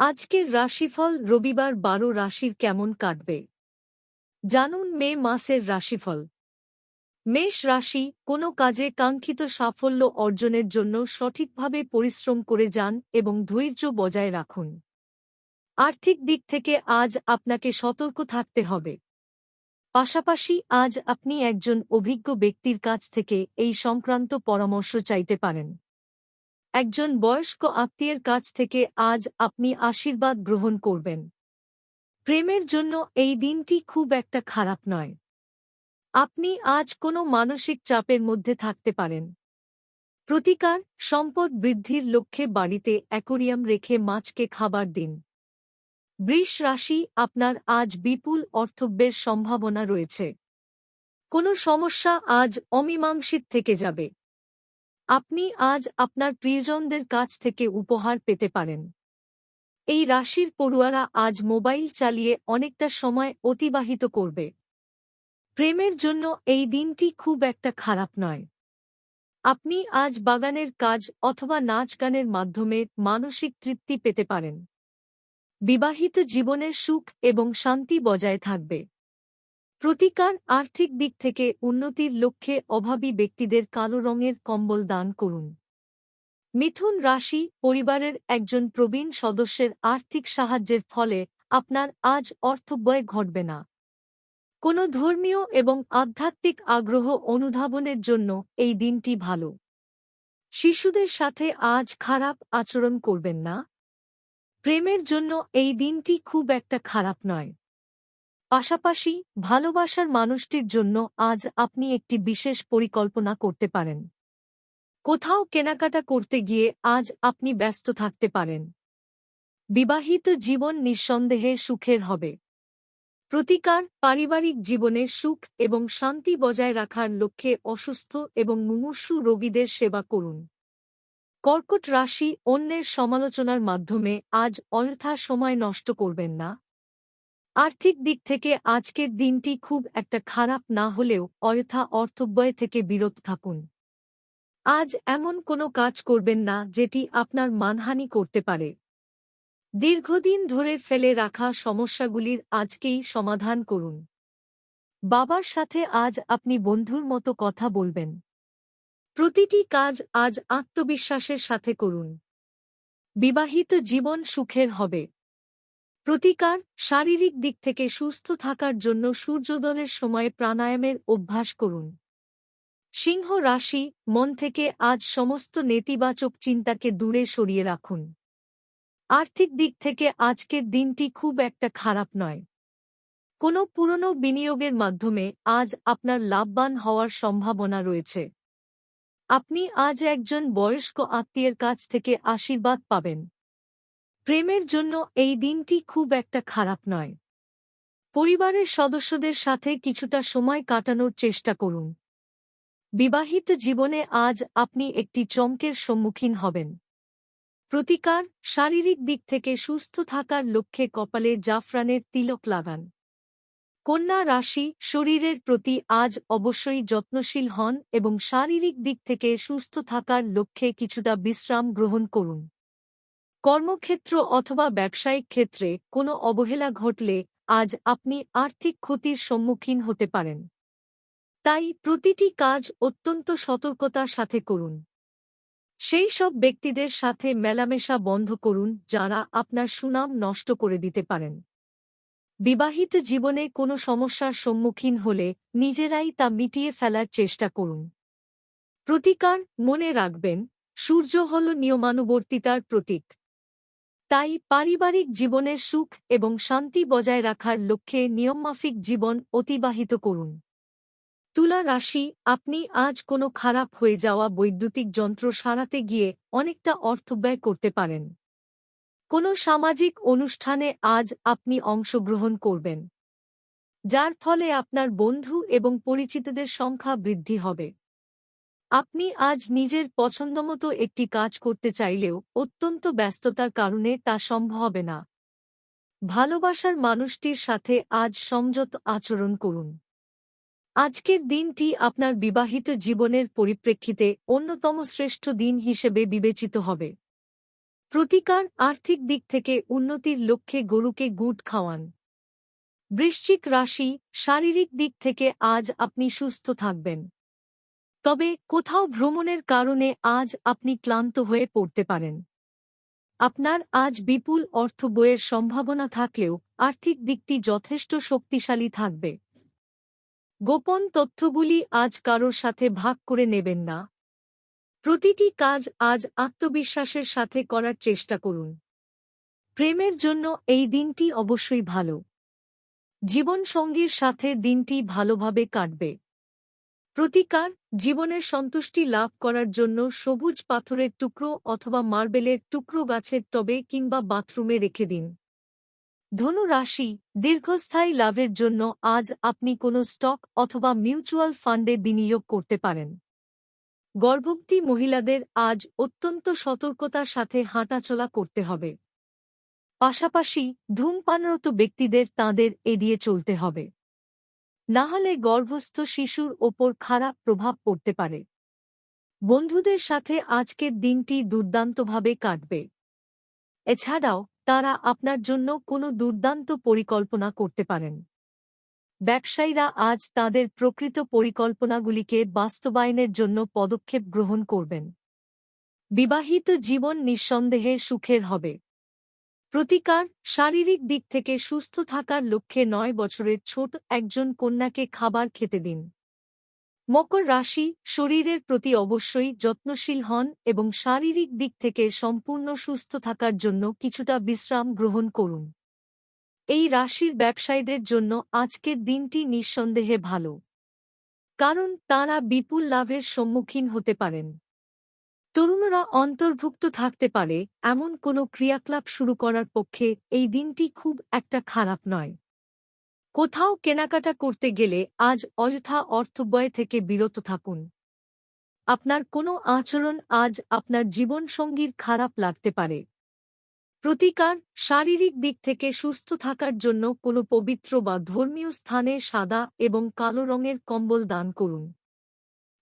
আজকের রাশিফল রবিবার বারো রাশির কেমন কাটবে? জানুন মে মাসের রাশিফল। মেষ রাশি কোনো কাজে কাঙ্ক্ষিত সাফল্য অর্জনের জন্য সঠিকভাবে পরিশ্রম করে যান এবং ধৈর্য বজায় রাখুন। আর্থিক দিক থেকে আজ আপনাকে সতর্ক থাকতে হবে। পাশাপাশি আজ আপনি একজন অভিজ্ঞ ব্যক্তির কাছ থেকে এই সংক্রান্ত পরামর্শ চাইতে পারেন। একজন বয়স্ক আত্মীয়ের কাছ থেকে আজ আপনি আশীর্বাদ গ্রহণ করবেন। প্রেমের জন্য এই দিনটি খুব একটা খারাপ নয়। আপনি আজ কোনো মানসিক চাপের মধ্যে থাকতে পারেন। প্রতিকার, সম্পদ বৃদ্ধির লক্ষ্যে বাড়িতে অ্যাকোরিয়াম রেখে মাছকে খাবার দিন। বৃষ রাশি আপনার আজ বিপুল অর্থব্যের সম্ভাবনা রয়েছে। কোনো সমস্যা আজ অমীমাংসিত থেকে যাবে। আপনি আজ আপনার প্রিয়জনদের কাছ থেকে উপহার পেতে পারেন। এই রাশির পড়ুয়ারা আজ মোবাইল চালিয়ে অনেকটা সময় অতিবাহিত করবে। প্রেমের জন্য এই দিনটি খুব একটা খারাপ নয়। আপনি আজ বাগানের কাজ অথবা নাচ গানের মাধ্যমে মানসিক তৃপ্তি পেতে পারেন। বিবাহিত জীবনের সুখ এবং শান্তি বজায় থাকবে। প্রতিকার আর্থিক দিক থেকে উন্নতির লক্ষ্যে অভাবী ব্যক্তিদের কালো রঙের কম্বল দান করুন। মিথুন রাশি পরিবারের একজন প্রবীণ সদস্যের আর্থিক সাহায্যের ফলে আপনার আজ অর্থব্যয় ঘটবে না। কোনো ধর্মীয় এবং আধ্যাত্মিক আগ্রহ অনুধাবনের জন্য এই দিনটি ভালো। শিশুদের সাথে আজ খারাপ আচরণ করবেন না। প্রেমের জন্য এই দিনটি খুব একটা খারাপ নয়। পাশাপাশি ভালোবাসার মানুষটির জন্য আজ আপনি একটি বিশেষ পরিকল্পনা করতে পারেন। কোথাও কেনাকাটা করতে গিয়ে আজ আপনি ব্যস্ত থাকতে পারেন। বিবাহিত জীবন নিঃসন্দেহে সুখের হবে। প্রতিকার পারিবারিক জীবনে সুখ এবং শান্তি বজায় রাখার লক্ষ্যে অসুস্থ এবং মুমূর্ষু রোগীদের সেবা করুন। কর্কট রাশি অন্যের সমালোচনার মাধ্যমে আজ অযথা সময় নষ্ট করবেন না। আর্থিক দিক থেকে আজকের দিনটি খুব একটা খারাপ না হলেও অযথা অর্থব্যয় থেকে বিরত থাকুন। আজ এমন কোনো কাজ করবেন না যেটি আপনার মানহানি করতে পারে। দীর্ঘদিন ধরে ফেলে রাখা সমস্যাগুলির আজকেই সমাধান করুন। বাবার সাথে আজ আপনি বন্ধুর মতো কথা বলবেন। প্রতিটি কাজ আজ আত্মবিশ্বাসের সাথে করুন। বিবাহিত জীবন সুখের হবে। প্রতিকার শারীরিক দিক থেকে সুস্থ থাকার জন্য সূর্যোদয়ের সময় প্রাণায়ামের অভ্যাস করুন। সিংহ রাশি, মন থেকে আজ সমস্ত নেতিবাচক চিন্তাকে দূরে সরিয়ে রাখুন। আর্থিক দিক থেকে আজকের দিনটি খুব একটা খারাপ নয়। কোনো পুরনো বিনিয়োগের মাধ্যমে আজ আপনার লাভবান হওয়ার সম্ভাবনা রয়েছে। আপনি আজ একজন বয়স্ক আত্মীয়ের কাছ থেকে আশীর্বাদ পাবেন। প্রেমের জন্য এই দিনটি খুব একটা খারাপ নয়। পরিবারের সদস্যদের সাথে কিছুটা সময় কাটানোর চেষ্টা করুন। বিবাহিত জীবনে আজ আপনি একটি চমকের সম্মুখীন হবেন। প্রতিকার, শারীরিক দিক থেকে সুস্থ থাকার লক্ষ্যে কপালে জাফরানের তিলক লাগান। কন্যা রাশি, শরীরের প্রতি আজ অবশ্যই যত্নশীল হন এবং শারীরিক দিক থেকে সুস্থ থাকার লক্ষ্যে কিছুটা বিশ্রাম গ্রহণ করুন। কর্মক্ষেত্র অথবা ব্যবসায়িক ক্ষেত্রে কোনো অবহেলা ঘটলে আজ আপনি আর্থিক ক্ষতির সম্মুখীন হতে পারেন। তাই প্রতিটি কাজ অত্যন্ত সতর্কতার সাথে করুন। সেই সব ব্যক্তিদের সাথে মেলামেশা বন্ধ করুন যারা আপনার সুনাম নষ্ট করে দিতে পারেন। বিবাহিত জীবনে কোনো সমস্যার সম্মুখীন হলে নিজেরাই তা মিটিয়ে ফেলার চেষ্টা করুন। প্রতিকার মনে রাখবেন, সূর্য হল নিয়মানুবর্তিতার প্রতীক। তাই পারিবারিক জীবনের সুখ এবং শান্তি বজায় রাখার লক্ষ্যে নিয়মমাফিক জীবন অতিবাহিত করুন। তুলা রাশি, আপনি আজ কোনো খারাপ হয়ে যাওয়া বৈদ্যুতিক যন্ত্র সারাতে গিয়ে অনেকটা অর্থ ব্যয় করতে পারেন। কোনো সামাজিক অনুষ্ঠানে আজ আপনি অংশগ্রহণ করবেন, যার ফলে আপনার বন্ধু এবং পরিচিতদের সংখ্যা বৃদ্ধি হবে। আপনি আজ নিজের পছন্দমতো একটি কাজ করতে চাইলেও অত্যন্ত ব্যস্ততার কারণে তা সম্ভব হবে না। ভালোবাসার মানুষটির সাথে আজ সংযত আচরণ করুন। আজকের দিনটি আপনার বিবাহিত জীবনের পরিপ্রেক্ষিতে অন্যতম শ্রেষ্ঠ দিন হিসেবে বিবেচিত হবে। প্রতিকার আর্থিক দিক থেকে উন্নতির লক্ষ্যে গরুকে গুট খাওয়ান। বৃশ্চিক রাশি শারীরিক দিক থেকে আজ আপনি সুস্থ থাকবেন। তবে কোথাও ভ্রমণের কারণে আজ আপনি ক্লান্ত হয়ে পড়তে পারেন। আপনার আজ বিপুল অর্থ বইয়ের সম্ভাবনা থাকলেও আর্থিক দিকটি যথেষ্ট শক্তিশালী থাকবে। গোপন তথ্যগুলি আজ কারোর সাথে ভাগ করে নেবেন না। প্রতিটি কাজ আজ আত্মবিশ্বাসের সাথে করার চেষ্টা করুন। প্রেমের জন্য এই দিনটি অবশ্যই ভালো। জীবনসঙ্গীর সাথে দিনটি ভালোভাবে কাটবে। প্রতিকার, জীবনের সন্তুষ্টি লাভ করার জন্য সবুজ পাথরের টুকরো অথবা মার্বেলের টুকরো গাছের টবে কিংবা বাথরুমে রেখে দিন। ধনু রাশি দীর্ঘস্থায়ী লাভের জন্য আজ আপনি কোনো স্টক অথবা মিউচুয়াল ফান্ডে বিনিয়োগ করতে পারেন। গর্ভবতী মহিলাদের আজ অত্যন্ত সতর্কতার সাথে হাঁটাচলা করতে হবে। পাশাপাশি ধূমপানরত ব্যক্তিদের তাঁদের এড়িয়ে চলতে হবে। না হলে গর্ভস্থ শিশুর ওপর খারাপ প্রভাব পড়তে পারে। বন্ধুদের সাথে আজকের দিনটি দুর্দান্তভাবে কাটবে। এছাড়াও, তারা আপনার জন্য কোনো দুর্দান্ত পরিকল্পনা করতে পারেন। ব্যবসায়ীরা আজ তাদের প্রকৃত পরিকল্পনাগুলিকে বাস্তবায়নের জন্য পদক্ষেপ গ্রহণ করবেন। বিবাহিত জীবন নিঃসন্দেহে সুখের হবে। প্রতিকার শারীরিক দিক থেকে সুস্থ থাকার লক্ষ্যে নয় বছরের ছোট একজন কন্যাকে খাবার খেতে দিন। মকর রাশি শরীরের প্রতি অবশ্যই যত্নশীল হন এবং শারীরিক দিক থেকে সম্পূর্ণ সুস্থ থাকার জন্য কিছুটা বিশ্রাম গ্রহণ করুন। এই রাশির ব্যবসায়ীদের জন্য আজকের দিনটি নিঃসন্দেহে ভালো। কারণ তাঁরা বিপুল লাভের সম্মুখীন হতে পারেন। তরুণরা অন্তর্ভুক্ত থাকতে পারে এমন কোনো ক্রিয়াকলাপ শুরু করার পক্ষে এই দিনটি খুব একটা খারাপ নয়। কোথাও কেনাকাটা করতে গেলে আজ অযথা অর্থব্যয় থেকে বিরত থাকুন। আপনার কোনো আচরণ আজ আপনার জীবনসঙ্গীর খারাপ লাগতে পারে। প্রতিকার শারীরিক দিক থেকে সুস্থ থাকার জন্য কোনো পবিত্র বা ধর্মীয় স্থানে সাদা এবং কালো রঙের কম্বল দান করুন।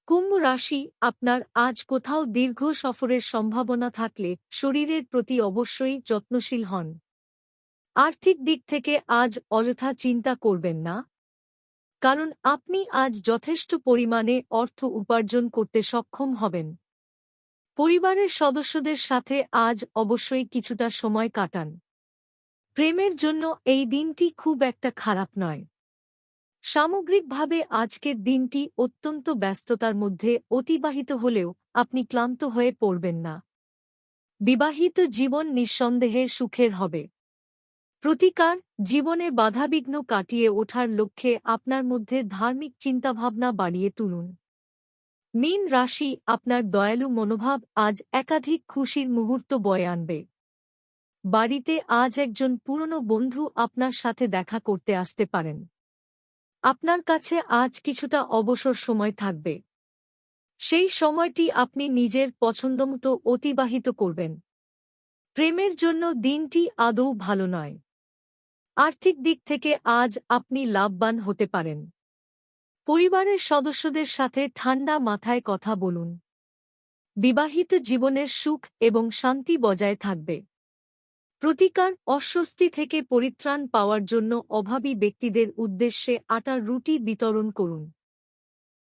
কুম্ভ রাশি আপনার আজ কোথাও দীর্ঘ সফরের সম্ভাবনা থাকলে শরীরের প্রতি অবশ্যই যত্নশীল হন। আর্থিক দিক থেকে আজ অযথা চিন্তা করবেন না। কারণ আপনি আজ যথেষ্ট পরিমাণে অর্থ উপার্জন করতে সক্ষম হবেন। পরিবারের সদস্যদের সাথে আজ অবশ্যই কিছুটা সময় কাটান। প্রেমের জন্য এই দিনটি খুব একটা খারাপ নয়। সামগ্রিকভাবে আজকের দিনটি অত্যন্ত ব্যস্ততার মধ্যে অতিবাহিত হলেও আপনি ক্লান্ত হয়ে পড়বেন না। বিবাহিত জীবন নিঃসন্দেহে সুখের হবে। প্রতিকার, জীবনে বাধাবিঘ্ন কাটিয়ে ওঠার লক্ষ্যে আপনার মধ্যে ধার্মিক চিন্তাভাবনা বাড়িয়ে তুলুন। মীন রাশি আপনার দয়ালু মনোভাব আজ একাধিক খুশির মুহূর্ত বয়ে আনবে। বাড়িতে আজ একজন পুরনো বন্ধু আপনার সাথে দেখা করতে আসতে পারেন। আপনার কাছে আজ কিছুটা অবসর সময় থাকবে। সেই সময়টি আপনি নিজের পছন্দমতো অতিবাহিত করবেন। প্রেমের জন্য দিনটি আদৌ ভালো নয়। আর্থিক দিক থেকে আজ আপনি লাভবান হতে পারেন। পরিবারের সদস্যদের সাথে ঠান্ডা মাথায় কথা বলুন। বিবাহিত জীবনের সুখ এবং শান্তি বজায় থাকবে। প্রতিকার অস্বস্তি থেকে পরিত্রাণ পাওয়ার জন্য অভাবী ব্যক্তিদের উদ্দেশ্যে আটার রুটি বিতরণ করুন।